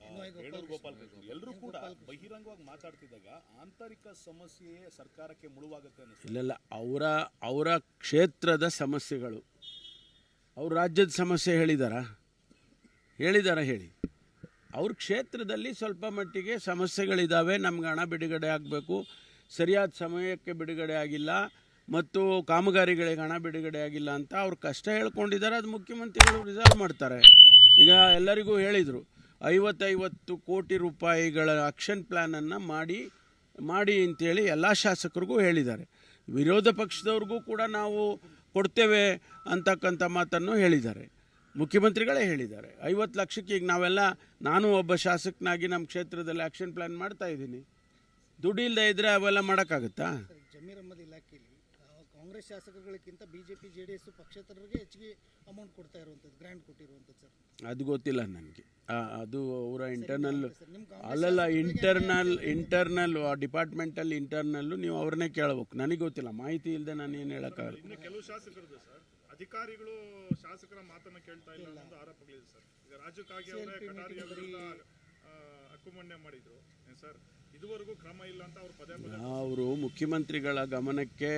ಗೋಪಾಲ್ ಕೃಷ್ಣ ಎಲ್ಲರೂ ಕೂಡ ಬಹಿರಂಗವಾಗಿ ಮಾತಾಡ್ತಿದ್ದಾಗ ಆಂತರಿಕ ಸಮಸ್ಯೆಯೇ ಸರ್ಕಾರಕ್ಕೆ ಮುಳುವಾಗುತ್ತೆ ಇಲ್ಲ ಇಲ್ಲೆಲ್ಲ ಅವರ ಅವರ ಕ್ಷೇತ್ರದ ಸಮಸ್ಯೆಗಳು. ಅವ್ರ ರಾಜ್ಯದ ಸಮಸ್ಯೆ ಹೇಳಿದಾರ? ಹೇಳಿದಾರ ಹೇಳಿ. ಅವ್ರ ಕ್ಷೇತ್ರದಲ್ಲಿ ಸ್ವಲ್ಪ ಮಟ್ಟಿಗೆ ಸಮಸ್ಯೆಗಳಿದ್ದಾವೆ ನಮ್ಗೆ ಹಣ ಬಿಡುಗಡೆ ಆಗಬೇಕು. ಸರಿಯಾದ ಸಮಯಕ್ಕೆ ಬಿಡುಗಡೆ ಆಗಿಲ್ಲ. ಮತ್ತು ಕಾಮಗಾರಿಗಳಿಗೆ ಹಣ ಬಿಡುಗಡೆ ಆಗಿಲ್ಲ ಅಂತ ಅವ್ರು ಕಷ್ಟ ಹೇಳ್ಕೊಂಡಿದ್ದಾರೆ ಅದು ಮುಖ್ಯಮಂತ್ರಿಗಳು ರಿಸಾಲ್ವ್ ಮಾಡ್ತಾರೆ. ಈಗ ಎಲ್ಲರಿಗೂ ಹೇಳಿದರು. ಐವತ್ತೈವತ್ತು ಕೋಟಿ ರೂಪಾಯಿಗಳ ಆಕ್ಷನ್ ಪ್ಲ್ಯಾನನ್ನು ಮಾಡಿ ಮಾಡಿ ಅಂತೇಳಿ ಎಲ್ಲ ಶಾಸಕರಿಗೂ ಹೇಳಿದ್ದಾರೆ. ವಿರೋಧ ಪಕ್ಷದವ್ರಿಗೂ ಕೂಡ ನಾವು ಕೊಡ್ತೇವೆ ಅಂತಕ್ಕಂಥ ಮಾತನ್ನು ಹೇಳಿದ್ದಾರೆ. ಮುಖ್ಯಮಂತ್ರಿಗಳೇ ಹೇಳಿದ್ದಾರೆ. ಐವತ್ತು ಲಕ್ಷಕ್ಕೆ ಈಗ ನಾವೆಲ್ಲ, ನಾನು ಒಬ್ಬ ಶಾಸಕನಾಗಿ ನಮ್ಮ ಕ್ಷೇತ್ರದಲ್ಲಿ ಆ್ಯಕ್ಷನ್ ಪ್ಲ್ಯಾನ್ ಮಾಡ್ತಾ ಇದ್ದೀನಿ. ದುಡ್ಡು ಇಲ್ಲದೆ ಇದ್ದರೆ ಅವೆಲ್ಲ ಮಾಡೋಕ್ಕಾಗುತ್ತಾ? ಸರ್ ಈಗ ಜಮೀರ್ ಅಹಮದ್ ಇಲಾಖೆಯಲ್ಲಿ ಕಾಂಗ್ರೆಸ್ ಶಾಸಕಗಳಿಗಿಂತ ಬಿಜೆಪಿ ಜೆ ಡಿ ಎಸ್ ಪಕ್ಷೇತರರಿಗೆ ಹೆಚ್ಚಿಗೆ ಅಮೌಂಟ್ ಕೊಡ್ತಾ ಇರುವಂಥದ್ದು ಗ್ರ್ಯಾಂಡ್ ಕೊಟ್ಟಿರುವಂಥದ್ದು ಸರ್. ಅದು ಗೊತ್ತಿಲ್ಲ ನನಗೆ. ಅದು ಅವರ ಇಂಟರ್ನಲ್ ಕಾಂಗ್ರೆಸ್ ಅಲ್ಲಲ್ಲ ಇಂಟರ್ನಲ್ ಇಂಟರ್ನಲ್ ಡಿಪಾರ್ಟ್ಮೆಂಟಲ್ಲಿ ಇಂಟರ್ನಲ್ಲು ನೀವು ಅವ್ರನ್ನೇ ಕೇಳಬೇಕು. ನನಗೆ ಗೊತ್ತಿಲ್ಲ ಮಾಹಿತಿ ಇಲ್ಲದೆ ನಾನು ಏನು ಹೇಳೋಕ್ಕಾಗಲ್ಲ. ಇನ್ನು ಕೆಲವು ಶಾಸಕರದ್ದು ಸರ್. ಅಧಿಕಾರಿಗಳು ಶಾಸಕರ ಮಾತನ್ನು ಕೇಳ್ತಾ ಇಲ್ಲ ಅನ್ನೋ ಒಂದು ಆರೋಪಗಳಿದೆ ಸರ್. ಈಗ ರಾಜ್ಯಕ್ಕಾಗಿ ಅವರೇ ಕಟಾರಿ ಅವರಿಂದ ಅಕ್ಕುಮಣ್ಯ ಮಾಡಿದ್ರು. ಸರ್? ಇದುವರೆಗೂ ಕ್ರಮ ಇಲ್ಲ ಅಂತ ಅವರು ಪದೇ ಪದೇ ಅವರು ಮುಖ್ಯಮಂತ್ರಿಗಳ ಗಮನಕ್ಕೆ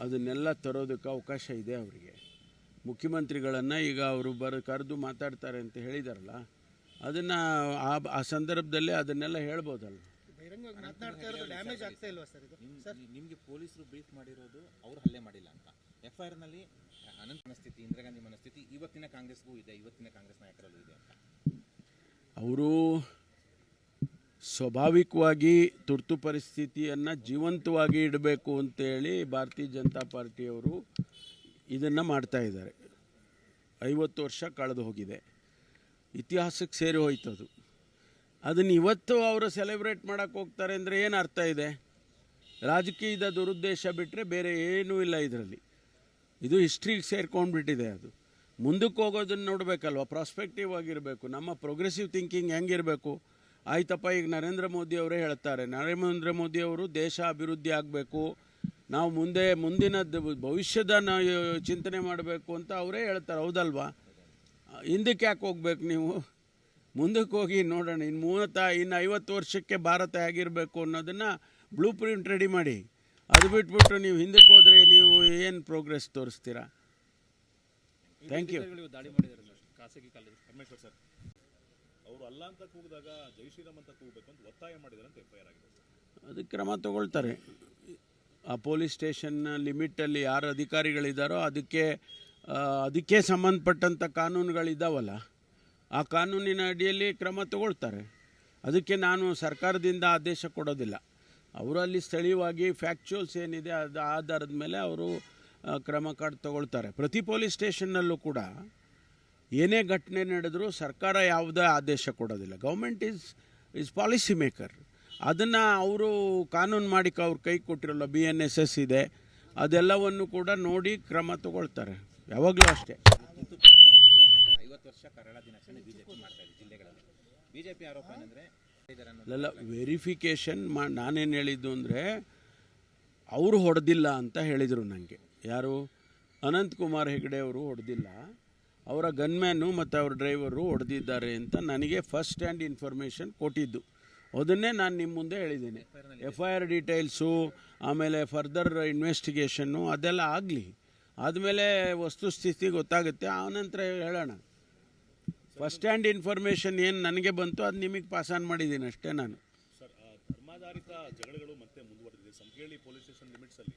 ಅದನ್ನೆಲ್ಲ ತರೋದಕ್ಕೆ ಅವಕಾಶ ಇದೆ ಅವರಿಗೆ. ಮುಖ್ಯಮಂತ್ರಿಗಳನ್ನು ಈಗ ಅವರು ಬರ ಕರೆದು ಮಾತಾಡ್ತಾರೆ ಅಂತ ಹೇಳಿದಾರಲ್ಲ ಅದನ್ನು ಆ ಆ ಸಂದರ್ಭದಲ್ಲಿ ಅದನ್ನೆಲ್ಲ ಹೇಳ್ಬೋದಲ್ಲ. ಬಹಿರಂಗವಾಗಿ ಮಾತನಾಡ್ತಾ ಇರೋದು ಡ್ಯಾಮೇಜ್ ಆಗ್ತಾ ಇಲ್ವಾ ಸರ್ ಇದು? ಸರ್. ನಿಮಗೆ ಪೊಲೀಸರು ಬ್ರೀಫ್ ಮಾಡಿರೋದು ಅವರು ಹಲ್ಲೆ ಮಾಡಿಲ್ಲ ಅಂತ. ಎಫ್ ಐ ಆರ್ನಲ್ಲಿ ಅನಂತ ಮನಸ್ಥಿತಿ ಇಂದಿರಾ ಗಾಂಧಿ ಮನಸ್ಥಿತಿ ಇವತ್ತಿನ ಕಾಂಗ್ರೆಸ್ಗೂ ಇದೆ ಇವತ್ತಿನ ಕಾಂಗ್ರೆಸ್ ನಾಯಕರಲ್ಲೂ ಇದೆ ಅಂತ. ಅವರು ಸ್ವಾಭಾವಿಕವಾಗಿ ತುರ್ತು ಪರಿಸ್ಥಿತಿಯನ್ನು ಜೀವಂತವಾಗಿ ಇಡಬೇಕು ಅಂತೇಳಿ ಭಾರತೀಯ ಜನತಾ ಪಾರ್ಟಿಯವರು ಇದನ್ನು ಮಾಡ್ತಾ ಇದ್ದಾರೆ. ಐವತ್ತು ವರ್ಷ ಕಳೆದು ಹೋಗಿದೆ. ಇತಿಹಾಸಕ್ಕೆ ಸೇರಿ ಹೋಯ್ತು ಅದು. ಅದನ್ನು ಇವತ್ತು ಅವರು ಸೆಲೆಬ್ರೇಟ್ ಮಾಡೋಕ್ಕೆ ಹೋಗ್ತಾರೆ ಅಂದರೆ ಏನು ಅರ್ಥ ಇದೆ? ರಾಜಕೀಯದ ದುರುದ್ದೇಶ ಬಿಟ್ಟರೆ ಬೇರೆ ಏನೂ ಇಲ್ಲ ಇದರಲ್ಲಿ. ಇದು ಹಿಸ್ಟ್ರಿಗೆ ಸೇರ್ಕೊಂಡ್ಬಿಟ್ಟಿದೆ ಅದು. ಮುಂದಕ್ಕೆ ಹೋಗೋದನ್ನು ನೋಡಬೇಕಲ್ವ? ಪ್ರಾಸ್ಪೆಕ್ಟಿವ್ ಆಗಿರಬೇಕು. ನಮ್ಮ ಪ್ರೋಗ್ರೆಸಿವ್ ಥಿಂಕಿಂಗ್ ಹೆಂಗಿರಬೇಕು? ಆಯ್ತಪ್ಪ, ಈಗ ನರೇಂದ್ರ ಮೋದಿ ಅವರೇ ಹೇಳ್ತಾರೆ, ನರೇಂದ್ರ ಮೋದಿ ಅವರು ದೇಶ ಅಭಿವೃದ್ಧಿ ಆಗಬೇಕು, ನಾವು ಮುಂದೆ, ಮುಂದಿನ ಭವಿಷ್ಯದ ಚಿಂತನೆ ಮಾಡಬೇಕು ಅಂತ ಅವರೇ ಹೇಳ್ತಾರೆ, ಹೌದಲ್ವಾ? ಹಿಂದಕ್ಕೆ ಯಾಕೆ ಹೋಗ್ಬೇಕು ನೀವು? ಮುಂದಕ್ಕೆ ಹೋಗಿ ನೋಡೋಣ, ಇನ್ನು ಮೂವತ್ತ, ಇನ್ನು ಐವತ್ತು ವರ್ಷಕ್ಕೆ ಭಾರತ ಹೇಗಿರಬೇಕು ಅನ್ನೋದನ್ನು ಬ್ಲೂ ಪ್ರಿಂಟ್ ರೆಡಿ ಮಾಡಿ. ಅದು ಬಿಟ್ಬಿಟ್ಟು ನೀವು ಹಿಂದಕ್ಕೆ ಹೋದರೆ ನೀವು ಏನು ಪ್ರೋಗ್ರೆಸ್ ತೋರಿಸ್ತೀರಾ? ಥ್ಯಾಂಕ್ ಯು ಅವರು ಅಲ್ಲ ಅಂತ ಕೂಗಿದಾಗ ಜೈ ಶ್ರೀರಾಮ್ ಅಂತ ಕೂಗಬೇಕು ಅಂತ ಒತ್ತಾಯ ಮಾಡಿದ್ದಾರೆ ಅಂತ ಎಫ್ ಐ ಆರ್ ಆಗಿದೆ. ಅದಕ್ಕೆ ಕ್ರಮ ತಗೊಳ್ತಾರೆ. ಆ ಪೊಲೀಸ್ ಸ್ಟೇಷನ್ನ ಲಿಮಿಟಲ್ಲಿ ಯಾರು ಅಧಿಕಾರಿಗಳಿದ್ದಾರೋ ಅದಕ್ಕೆ ಅದಕ್ಕೆ ಸಂಬಂಧಪಟ್ಟಂಥ ಕಾನೂನುಗಳಿದ್ದಾವಲ್ಲ, ಆ ಕಾನೂನಿನ ಅಡಿಯಲ್ಲಿ ಕ್ರಮ ತಗೊಳ್ತಾರೆ. ಅದಕ್ಕೆ ನಾನು ಸರ್ಕಾರದಿಂದ ಆದೇಶ ಕೊಡೋದಿಲ್ಲ. ಅವರಲ್ಲಿ ಸ್ಥಳೀಯವಾಗಿ ಫ್ಯಾಕ್ಚುಯಲ್ಸ್ ಏನಿದೆ ಅದು ಆಧಾರದ ಮೇಲೆ ಅವರು ಕ್ರಮ ಕಾರ್ಡ್ ತಗೊಳ್ತಾರೆ. ಪ್ರತಿ ಪೊಲೀಸ್ ಸ್ಟೇಷನ್ನಲ್ಲೂ ಕೂಡ ಏನೇ ಘಟನೆ ನಡೆದರೂ ಸರ್ಕಾರ ಯಾವುದೇ ಆದೇಶ ಕೊಡೋದಿಲ್ಲ. Government is is policy maker ಅದನ್ನು ಅವರು ಕಾನೂನು ಮಾಡಿ ಅವ್ರು ಕೈ ಕೊಟ್ಟಿರಲ್ಲ ಬಿ ಎನ್ ಎಸ್ ಎಸ್ ಇದೆ. ಅದೆಲ್ಲವನ್ನು ಕೂಡ ನೋಡಿ ಕ್ರಮ ತಗೊಳ್ತಾರೆ. ಯಾವಾಗಲೂ ಅಷ್ಟೇ. ಐವತ್ತು ವರ್ಷ ದಿನಾಚರಣೆ ಬಿಜೆಪಿ ಮಾಡ್ತಾ ಇದೆ ಜಿಲ್ಲೆಗಳಲ್ಲಿ ಬಿಜೆಪಿ ಆರೋಪ ಅಲ್ಲೆಲ್ಲ ವೆರಿಫಿಕೇಷನ್ ಮಾ, ನಾನೇನು ಹೇಳಿದ್ದು ಅಂದರೆ, ಅವರು ಹೊಡೆದಿಲ್ಲ ಅಂತ ಹೇಳಿದರು ನನಗೆ ಯಾರು? ಅನಂತಕುಮಾರ್ ಹೆಗಡೆ ಅವರು ಹೊಡೆದಿಲ್ಲ. ಅವರ ಗನ್ಮ್ಯಾನು ಮತ್ತು ಅವ್ರ ಡ್ರೈವರು ಹೊಡೆದಿದ್ದಾರೆ ಅಂತ ನನಗೆ ಫಸ್ಟ್ ಹ್ಯಾಂಡ್ ಇನ್ಫಾರ್ಮೇಷನ್ ಕೊಟ್ಟಿದ್ದು. ಅದನ್ನೇ ನಾನು ನಿಮ್ಮ ಮುಂದೆ ಹೇಳಿದ್ದೀನಿ. ಎಫ್ ಐ ಆರ್ ಡೀಟೇಲ್ಸು ಆಮೇಲೆ ಫರ್ದರ್ ಇನ್ವೆಸ್ಟಿಗೇಷನ್ನು ಅದೆಲ್ಲ ಆಗಲಿ. ಆದಮೇಲೆ ವಸ್ತುಸ್ಥಿತಿ ಗೊತ್ತಾಗುತ್ತೆ. ಆನಂತರ ಹೇಳೋಣ. ಫಸ್ಟ್ ಹ್ಯಾಂಡ್ ಇನ್ಫಾರ್ಮೇಷನ್ ಏನು ನನಗೆ ಬಂತು, ಅದು ನಿಮಗೆ ಪಾಸ್ ಆನ್ ಮಾಡಿದ್ದೀನಿ ಅಷ್ಟೇ ನಾನು. ಧರ್ಮಾಧಾರಿತ ಜಗಳಗಳು ಮತ್ತೆ ಮುಂದುವರೆದಿದೆ. ಸಂಕೇಳಿ ಪೊಲೀಸ್ ಸ್ಟೇಷನ್ ಲಿಮಿಟ್ಸಲ್ಲಿ